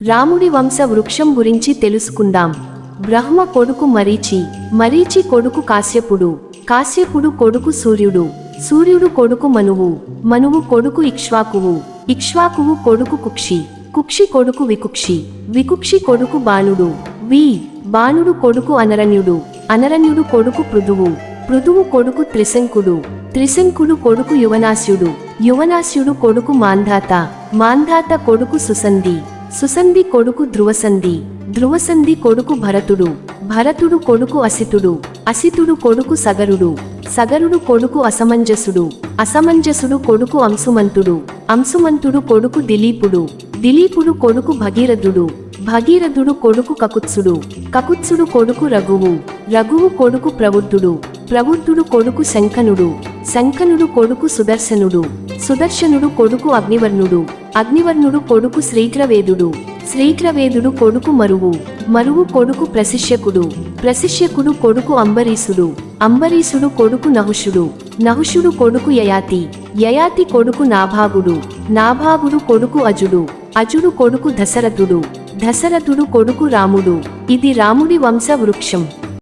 రాముడి వంశ వృక్షం గురించి తెలుసుకుందాం. బ్రహ్మ కొడుకు మరీచి మరీచి కొడుకు కాశ్యపుడు కాశ్యపుడు కొడుకు సూర్యుడు సూర్యుడు కొడుకు మనువు మనువు కొడుకు ఇక్ష్వాకువు ఇక్ష్వాకువు కొడుకు కుక్షి కుక్షి కొడుకు వికుక్షి వికుక్షి కొడుకు బాణుడు వి బాణుడు కొడుకు అనరణ్యుడు అనరణ్యుడు కొడుకు పృథువు పృథువు కొడుకు త్రిశంకుడు త్రిశంకుడు కొడుకు యువనాస్యుడు యువనాస్యుడు కొడుకు మాంధాత మాంధాత కొడుకు సుసంధి. సుసంధి కొడుకు ధ్రువసంధి. ధ్రువసంధి కొడుకు భరతుడు. భరతుడు కొడుకు అసితుడు. అసితుడు కొడుకు సగరుడు. సగరుడు కొడుకు అసమంజసుడు. అసమంజసుడు కొడుకు అంశుమంతుడు. అంశుమంతుడు కొడుకు దిలీపుడు. దిలీపుడు కొడుకు భగీరథుడు. భగీరథుడు కొడుకు కకుత్సుడు. కకుత్సుడు కొడుకు రఘువు. రఘువు కొడుకు ప్రవృద్ధుడు ప్రవృద్ధుడు కొడుకు శంఖనుడు. శంఖనుడు కొడుకు సుదర్శనుడు. సుదర్శనుడు కొడుకు అగ్నివర్ణుడు. అగ్నివర్ణుడు కొడుకు శ్రీక్రవేదుడు. శ్రీక్రవేదుడు కొడుకు మరువు. మరువు కొడుకు ప్రశిష్యకుడు. ప్రశిష్యకుడు కొడుకు అంబరీసుడు అంబరీసుడు కొడుకు నహుషుడు. నహుషుడు కొడుకు యయాతి. యయాతి కొడుకు నాభాగుడు. నాభాగుడు కొడుకు అజుడు. అజుడు కొడుకు దశరథుడు. దశరథుడు కొడుకు రాముడు. ఇది రాముడి వంశ వృక్షం